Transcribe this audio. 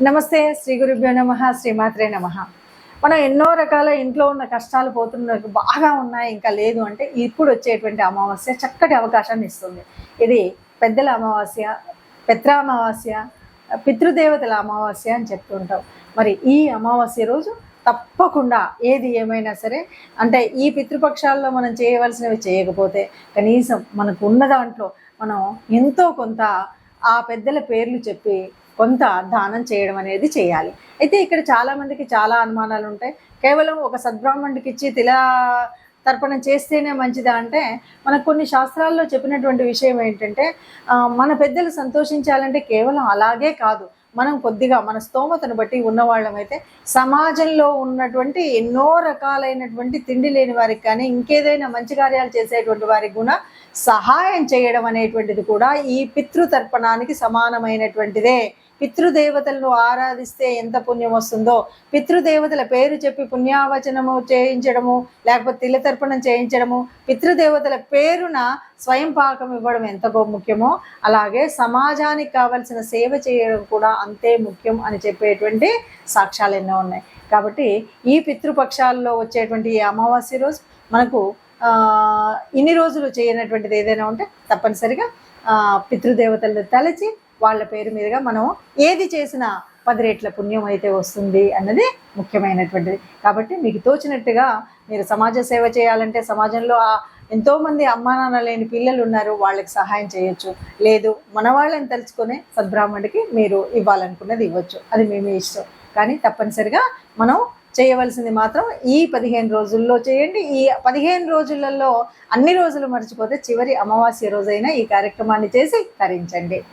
నమస్తే శ్రీ గురుభ్యో నమ శ్రీమాత్రే నమ. మనం ఎన్నో రకాల ఇంట్లో ఉన్న కష్టాలు పోతున్న బాగా ఉన్నాయి ఇంకా లేదు అంటే ఇప్పుడు వచ్చేటువంటి అమావాస్య చక్కటి అవకాశాన్ని ఇస్తుంది. ఇది పెద్దల అమావాస్య పెత్ర అమావాస్య పితృదేవతల అమావాస్య అని చెప్తుంటాం. మరి ఈ అమావాస్య రోజు తప్పకుండా ఏది ఏమైనా సరే అంటే ఈ పితృపక్షాల్లో మనం చేయవలసినవి చేయకపోతే కనీసం మనకు ఉన్న దాంట్లో మనం ఎంతో కొంత ఆ పెద్దల పేర్లు చెప్పి కొంత దానం చేయడం అనేది చేయాలి. అయితే ఇక్కడ చాలామందికి చాలా అనుమానాలు ఉంటాయి. కేవలం ఒక సద్బ్రాహ్మణుడికి ఇచ్చి తిలా తర్పణం చేస్తేనే మంచిదా అంటే మనకు కొన్ని శాస్త్రాల్లో చెప్పినటువంటి విషయం ఏంటంటే మన పెద్దలు సంతోషించాలంటే కేవలం అలాగే కాదు. మనం కొద్దిగా మన స్తోమతను బట్టి ఉన్నవాళ్ళమైతే సమాజంలో ఉన్నటువంటి ఎన్నో రకాలైనటువంటి తిండి లేని వారికి కానీ ఇంకేదైనా మంచి కార్యాలు చేసేటువంటి వారికి కూడా సహాయం చేయడం అనేటువంటిది కూడా ఈ పితృతర్పణానికి సమానమైనటువంటిదే. పితృదేవతలను ఆరాధిస్తే ఎంత పుణ్యం వస్తుందో పితృదేవతల పేరు చెప్పి పుణ్యావచనము చేయించడము లేకపోతే తిలతర్పణం చేయించడము పితృదేవతల పేరున స్వయం పాకం ఇవ్వడం ఎంత ముఖ్యమో అలాగే సమాజానికి కావలసిన సేవ చేయడం కూడా అంతే ముఖ్యం అని చెప్పేటువంటి సాక్ష్యాలు ఎన్నో ఉన్నాయి. కాబట్టి ఈ పితృపక్షాల్లో వచ్చేటువంటి ఈ అమావాస్య రోజు మనకు ఇన్ని రోజులు చేయనటువంటిది ఏదైనా ఉంటే తప్పనిసరిగా పితృదేవతలు తలచి వాళ్ళ పేరు మీదుగా మనం ఏది చేసినా పది రెట్ల పుణ్యం అయితే వస్తుంది అన్నది ముఖ్యమైనటువంటిది. కాబట్టి మీకు తోచినట్టుగా మీరు సమాజ సేవ చేయాలంటే సమాజంలో ఆ ఎంతోమంది అమ్మా నాన్న లేని పిల్లలు ఉన్నారు వాళ్ళకి సహాయం చేయొచ్చు. లేదు మన వాళ్ళని తలుచుకునే సద్బ్రాహ్మణుడికి మీరు ఇవ్వాలనుకున్నది ఇవ్వచ్చు. అది మేమే ఇష్టం. కానీ తప్పనిసరిగా మనం చేయవలసింది మాత్రం ఈ పదిహేను రోజుల్లో చేయండి. ఈ పదిహేను రోజులలో అన్ని రోజులు మర్చిపోతే చివరి అమావాస్య రోజైనా ఈ కార్యక్రమాన్ని చేసి తరించండి.